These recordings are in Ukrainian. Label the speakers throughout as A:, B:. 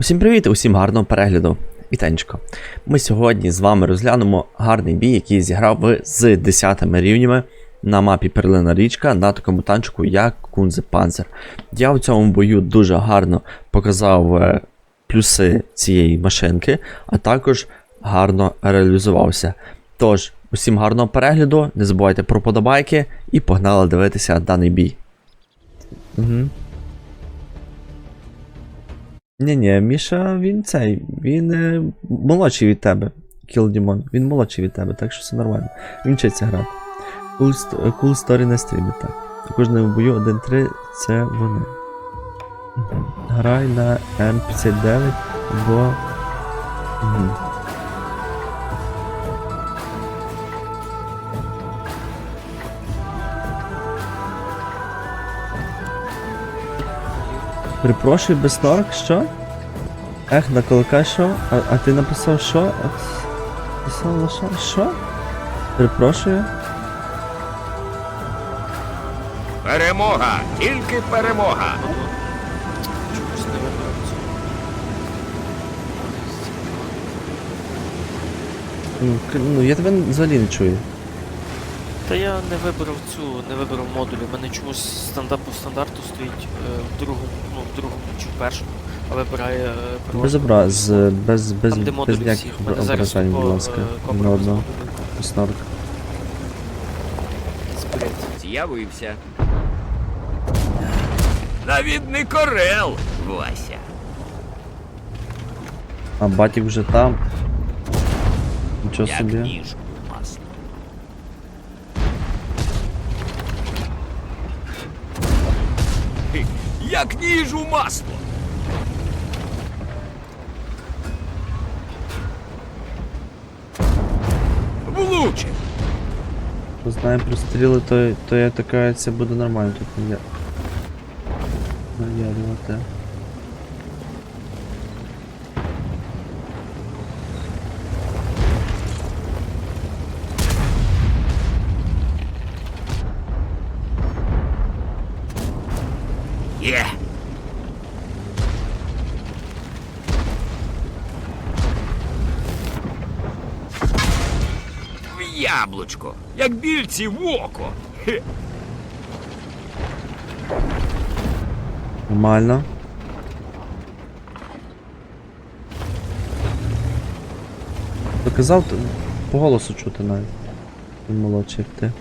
A: Усім привіт, усім гарного перегляду. Вітанечко. Ми сьогодні з вами розглянемо гарний бій, який зіграв ви з 10 рівнями на мапі Перлина Річка на такому танчику, як Кунзе Панзер. Я в цьому бою дуже гарно показав е, плюси цієї машинки, а також гарно реалізувався. Тож, усім гарного перегляду, не забувайте про подобайки і погнали дивитися даний бій. Угу. Ні, ні, Міша, він цей, він е, молодший від тебе. Кілдімон. Він молодший від тебе, так що все нормально. Він вчиться грати. Cool, cool story на стрімі, так. У кожному бою 1-3 це вони. Грай на М59 або. Мгм. Перепрошую, Беснорк, що? Ех, на кулака що? А, а ти написав що? От... Писав лише що? Перепрошую.
B: Перемога! Тільки перемога!
A: Ну, к- ну я тебе взагалі не чую.
C: Та я не вибрав цю, не вибрав модулі. У мене чомусь стандарт по стандарту стоїть е, в другому, ну, в другому чи в першому, а вибирає е,
A: Без образ, без, без,
C: Там, де
A: без
C: модулі
A: ніяких
C: всі. У мене зараз
A: ображень, будь ласка.
C: е,
A: На
C: без
A: одного.
C: модулів.
B: З'явився. Навідник Орел, Вася.
A: А батік вже там. Нічого
B: Як
A: собі.
B: ніж у масло. Хі, Як ніж масло. Влучив.
A: Знаємо знає про стріли, то, то я така, це буде нормально тут не наярювати.
B: Є. В яблучко, як більці в око.
A: Нормально. Доказав, по голосу чути навіть. Молодший, ти.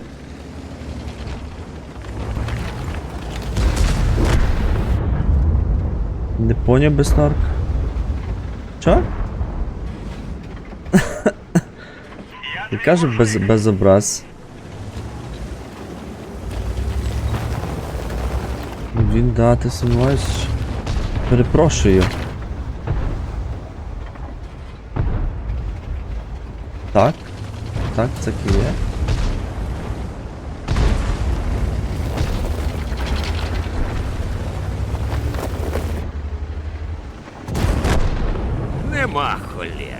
A: Не поняв Беснорк. Чо? Я кажу без, без образ. Він да, ти сумніваєш. Перепрошую. Так. Так, це є.
B: Нема холєри.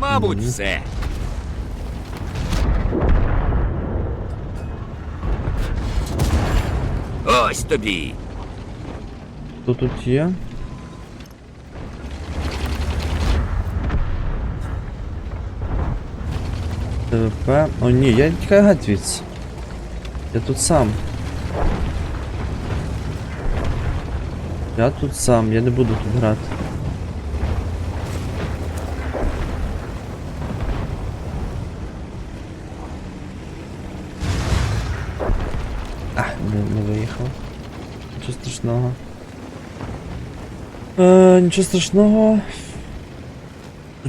B: Мабуть,
A: Мгм.
B: все. Ось тобі.
A: Хто тут є? ТВП. О ні, я геть звідси. Я тут сам. Я тут сам, я не буду тут грати. А, не, не виїхав. Нічого страшного. Е, нічого страшного.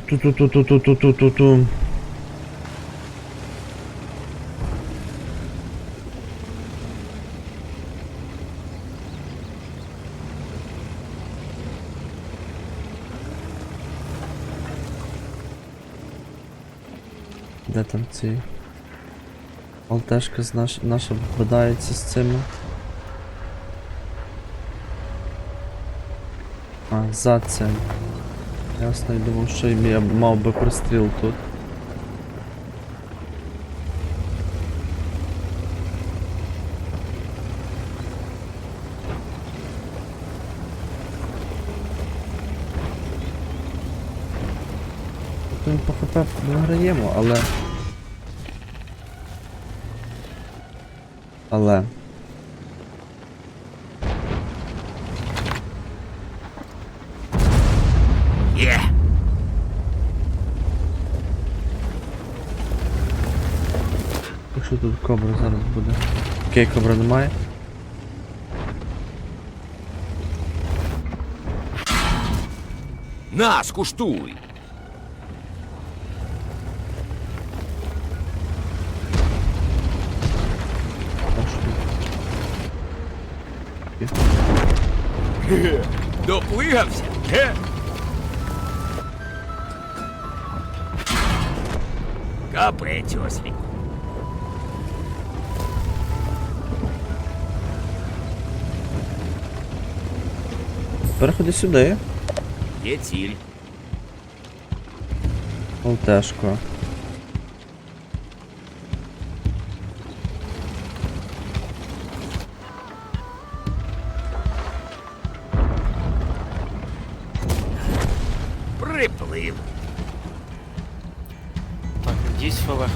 A: Ту-ту-ту-ту-ту-ту-ту-ту. Де там ці? Алтешка з наш, наша бодається з цими. А, за цим. Ясно, я думав, що я мав би пристріл тут. Ми по ХП виграємо, але. Але.
B: Є.
A: Якщо тут кобра зараз буде. Окей, кобра немає.
B: На, скуштуй.
A: А що?
B: Ге, Доплигався? Ге? Капець ослі.
A: Переходи сюди.
B: Є ціль.
A: Олтешко.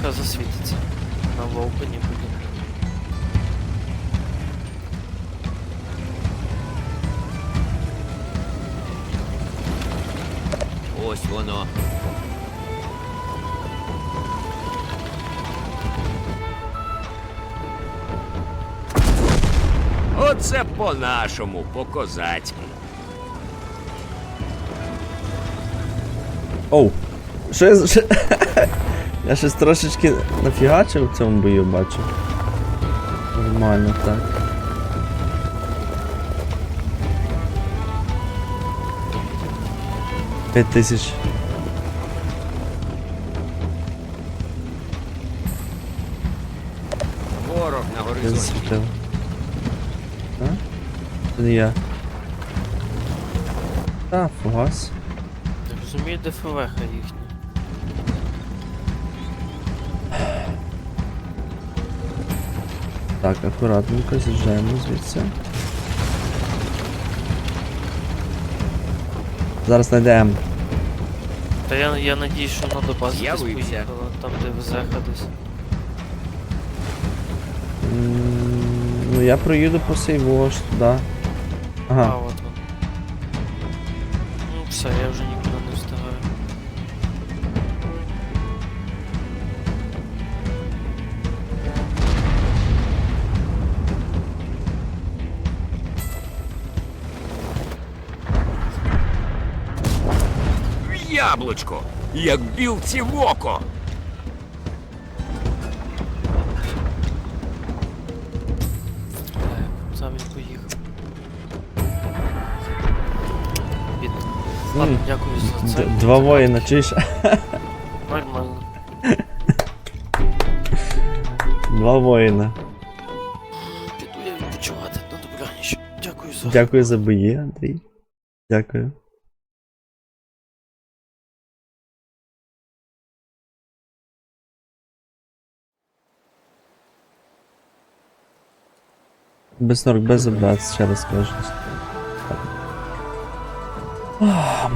C: надіюсь, ФВХ засвітиться. На вовпені буде.
B: Ось воно. Оце по-нашому, по-козацьки.
A: Оу! Що я... Я щось трошечки нафігачив в цьому бою, бачу. Нормально так. П'ять тисяч.
B: Ворог на горизонті.
A: А? Це не я. Та, фугас.
C: Розумію, де ФВХ
A: Так, акуратненько з'їжджаємо звідси. Зараз знайдемо.
C: Та я, я надіюсь, що до бази десь
B: З'явився.
C: поїхала, там де ВЗХ десь.
A: М, Ну я проїду по аж туди.
C: А,
A: Ага.
C: от вона. Ну все, я вже нікуди
B: Яблучко, як білці в око.
C: Сам він поїхав. Бідно. Ладно, дякую за це.
A: д- Два воїна, чуєш?
C: Нормально.
A: Два воїна.
C: Піду я відпочивати на добраніч. Дякую за
A: Дякую за бої, Андрій. Дякую. Без норк, без образ, ще раз кажу.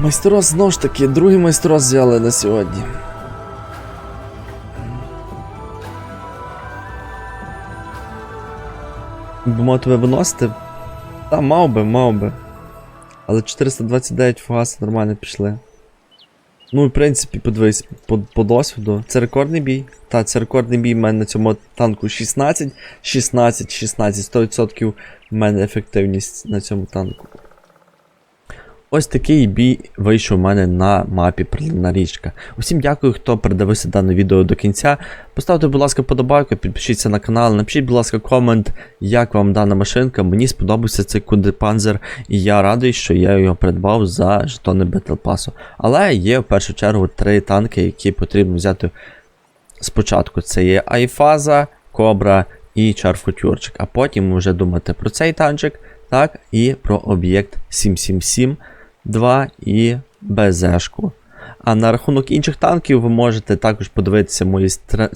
A: Майстерос знову ж таки, другий майстерос взяли на сьогодні. Будемо тебе виносити? Та, мав би, мав би. Але 429 фугаси нормально пішли. Ну, в принципі, подивись, по, по досвіду. Це рекордний бій. Та, це рекордний бій в мене на цьому танку 16, 16, 16, 100% в мене ефективність на цьому танку. Ось такий бій вийшов у мене на мапі Перлина річка. Усім дякую, хто передивився дане відео до кінця. Поставте, будь ласка, подобайку, підпишіться на канал, напишіть, будь ласка, комент, як вам дана машинка. Мені сподобався цей кундепанзер, і я радий, що я його придбав за жетони Pass. Але є в першу чергу три танки, які потрібно взяти спочатку. Це є Айфаза, Кобра і Чарфутюрчик. А потім вже думати про цей танчик, так, і про об'єкт 777 2 і БЗшку. А на рахунок інших танків ви можете також подивитися мої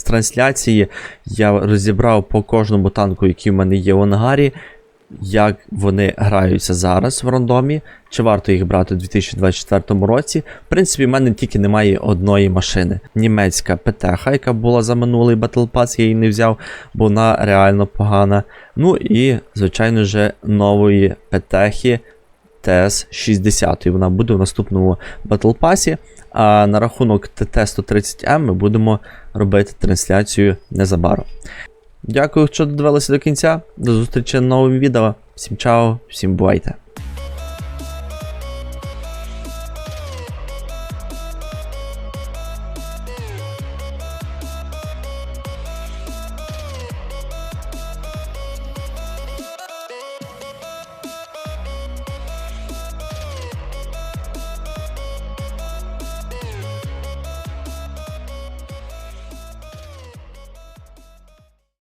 A: трансляції. Я розібрав по кожному танку, який в мене є в ангарі, як вони граються зараз в рандомі, чи варто їх брати у 2024 році. В принципі, в мене тільки немає одної машини. Німецька ПТХ, яка була за минулий Battle Pass, я її не взяв, бо вона реально погана. Ну і, звичайно ж, нової ПТХи ТС-60. Вона буде в наступному Battle Pass. А на рахунок ТТ-130М ми будемо робити трансляцію незабаром. Дякую, що додивилися до кінця. До зустрічі на новому відео. Всім чао, всім бувайте.